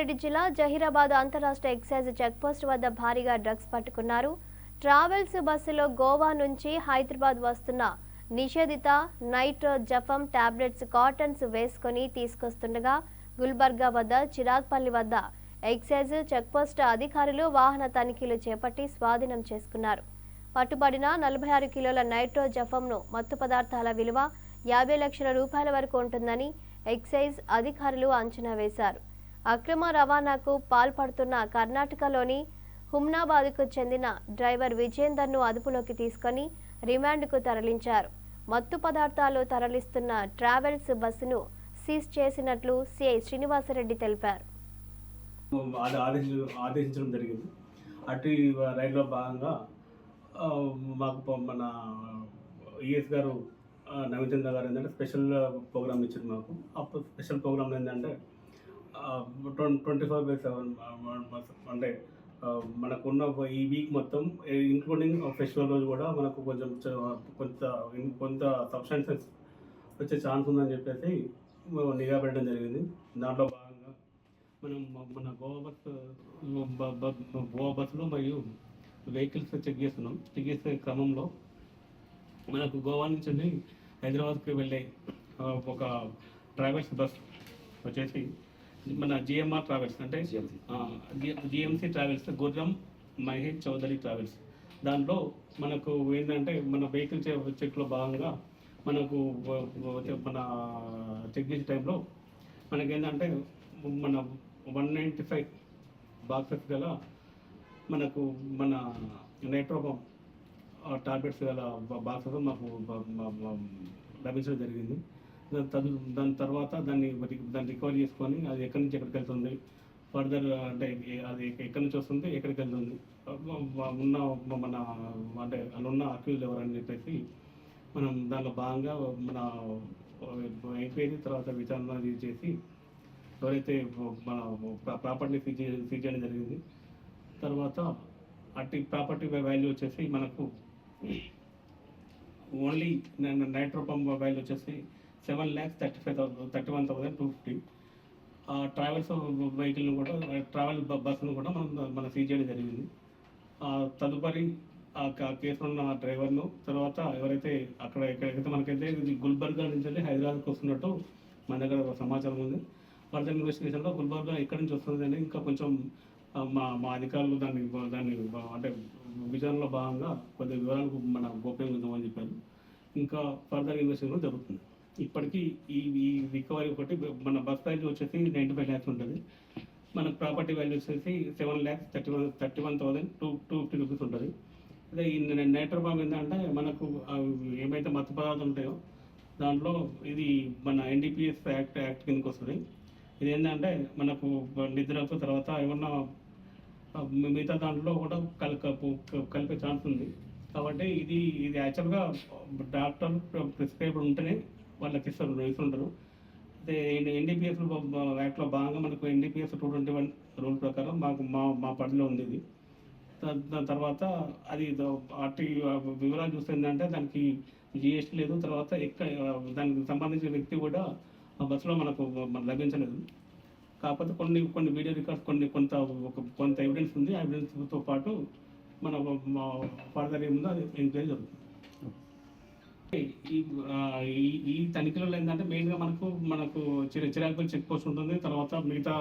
రంగారెడ్డి జిల్లా Zaheerabad అంతరాష్ట్ర excise checkpost వద్ద భారీగా డ్రగ్స్ పట్టుకున్నారు. ట్రావెల్స్ బస్సులో గోవా నుంచి హైదరాబాద్ వస్తున్న నిషేధిత నైట్రో జఫమ్ టాబ్లెట్స్ కాటన్స్ వేసుకొని తీసుకొస్తుండగా గుల్బర్గా వద్ద చిరాగ్పల్లి వద్ద ఎక్సైజ్ చెక్పోస్ట్ అధికారులు వాహన తనిఖీలు చేపట్టి స్వాధీనం చేసుకున్నారు. పట్టుబడిన నలభై ఆరు కిలోల నైట్రో జఫంను మత్తు పదార్థాల విలువ యాభై లక్షల రూపాయల వరకు ఉంటుందని ఎక్సైజ్ అధికారులు అంచనా వేశారు. అక్రమ రవాణాకు పాల్పడుతున్న కర్ణాటకలోని హుమ్నాబాద్కు చెందిన డ్రైవర్ విజేందర్ను అదుపులోకి తీసుకొని రిమాండ్కు తరలించారు. మత్తు పదార్థాలు తరలిస్తున్న ట్రావెల్స్ బస్సును సీజ్ చేసినట్లు సిఐ శ్రీనివాసరెడ్డి తెలిపారు. ఆదేశించడం జరిగింది. అటు రైల్లో భాగంగా మాకు మన ఈఎస్ గారు ఆ, నవీన్ చంద్ర గారు ఏంటంటే స్పెషల్ ప్రోగ్రామ్ ఇచ్చారు మాకు. అప్పుడు స్పెషల్ ప్రోగ్రామ్ ఏంటంటే ట్వంటీ ఫోర్ బై సెవెన్ అంటే మనకున్న ఈ వీక్ మొత్తం ఇంక్లూడింగ్ ఫెస్టివల్ రోజు కూడా మనకు కొంచెం కొంత కొంత సబ్స్టాన్సెస్ వచ్చే ఛాన్స్ ఉందని చెప్పేసి నిఘా పెట్టడం జరిగింది. దాంట్లో భాగంగా మనం మన గోవా బస్ గోవా బస్సులో మరియు వెహికల్స్ చెక్ చేస్తున్నాం. చెక్ చేసే క్రమంలో మనకు గోవా నుంచి హైదరాబాద్కి వెళ్ళే ఒక ట్రావెల్స్ బస్ వచ్చేసి మన జిఎంఆర్ ట్రావెల్స్ అంటే GMC travels Gurram Mahesh Chowdary travels దాంట్లో మనకు ఏంటంటే మన వెహికల్ చెక్లో భాగంగా మనకు మన చెక్ చేసే టైంలో మనకేంటంటే మన వన్ నైంటీ ఫైవ్ బాక్సెస్ గల మనకు మన నైట్రోబమ్ టాబ్లెట్స్ గల బాక్సెస్ మాకు లభించడం జరిగింది. తదు- దాని తర్వాత దాన్ని మరి దాన్ని రికవర్ చేసుకొని అది ఎక్కడి నుంచి ఎక్కడికి వెళ్తుంది? ఫర్దర్ అంటే అది ఎక్కడి నుంచి వస్తుంది? ఎక్కడికి వెళ్తుంది? ఉన్న మన అంటే అందులో ఉన్న అక్యూజ్ ఎవరని చెప్పేసి మనం దానిలో భాగంగా మన ఎంక్వైరీ తర్వాత విచారణ చేసి ఎవరైతే మన ప్రాపర్టీ సీజ్ సీజ్ చేయడం జరిగింది. తర్వాత అట్టి ప్రాపర్టీ వాల్యూ వచ్చేసి మనకు ఓన్లీ నైట్రోపంప్ వాల్యూ వచ్చేసి seven lakhs thirty five thousand thirty one thousand two fifty ఆ ట్రావెల్స్ వెహికల్ను కూడా ట్రావెల్ బస్సును కూడా మనం మన సీజ్ చేయడం జరిగింది. ఆ తదుపరి ఆ కేసులో ఉన్న డ్రైవర్ను తర్వాత ఎవరైతే అక్కడ ఎక్కడైతే మనకైతే గుల్బర్గా నుంచి వెళ్ళి హైదరాబాద్కి వస్తున్నట్టు మన దగ్గర ఒక సమాచారం ఉంది. ఫర్దర్ ఇన్వెస్టిగేషన్లో గుల్బర్గా ఎక్కడి నుంచి వస్తుంది అని ఇంకా కొంచెం మా మా అధికారులు దాన్ని దాన్ని అంటే విజయంలో భాగంగా కొద్ది వివరాలు మన గోప్యంగా ఉందామని చెప్పారు. ఇంకా ఫర్దర్ ఇన్వెస్టిగేషన్ జరుగుతుంది. ఇప్పటికీ ఈ ఈ రికవరీ ఒకటి మన బస్ ప్రైస్ వచ్చేసి నైంటీ ఫైవ్ ల్యాక్స్ ఉంటుంది. మన ప్రాపర్టీ వాల్యూ వచ్చేసి seven lakhs thirty one thirty one thousand two two fifty rupees ఉంటుంది. అదే ఈ నైట్రో బాంబ్ ఏంటంటే మనకు ఏమైతే మత్తు పదార్థాలు ఉంటాయో దాంట్లో ఇది మన ఎన్డీపీఎస్ యాక్ట్ యాక్ట్ కిందకి వస్తుంది. ఇది ఏంటంటే మనకు నిద్రకు తర్వాత ఏమన్నా మిగతా దాంట్లో కూడా కల్ కలిపే ఛాన్స్ ఉంది. కాబట్టి ఇది ఇది యాక్చువల్గా డాక్టర్ ప్రిస్క్రైబ్ ఉంటేనే వాళ్ళకి ఇస్తారు ఇస్తుంటారు అదే ఎన్డీపీఎస్ యాక్ట్లో భాగంగా మనకు NDPS two twenty one rule ప్రకారం మాకు మా మా పరిధిలో ఉంది ఇది దాని తర్వాత అది అటు వివరాలు చూస్తే ఏంటంటే దానికి జిఎస్టీ లేదు. తర్వాత ఎక్క దానికి సంబంధించిన వ్యక్తి కూడా ఆ బస్సులో మనకు లభించలేదు. కాకపోతే కొన్ని కొన్ని వీడియో రికార్డ్స్ కొన్ని కొంత ఒక కొంత ఎవిడెన్స్ ఉంది. ఆ ఎవిడెన్స్తో పాటు మన ఫర్దర్ ఏముందో అది ఎంక్వైరీ జరుగుతుంది. ఈ ఈ తనిఖీలలో ఏంటంటే మెయిన్గా మనకు మనకు చిర చెక్ పోస్ట్ ఉంటుంది. తర్వాత మిగతా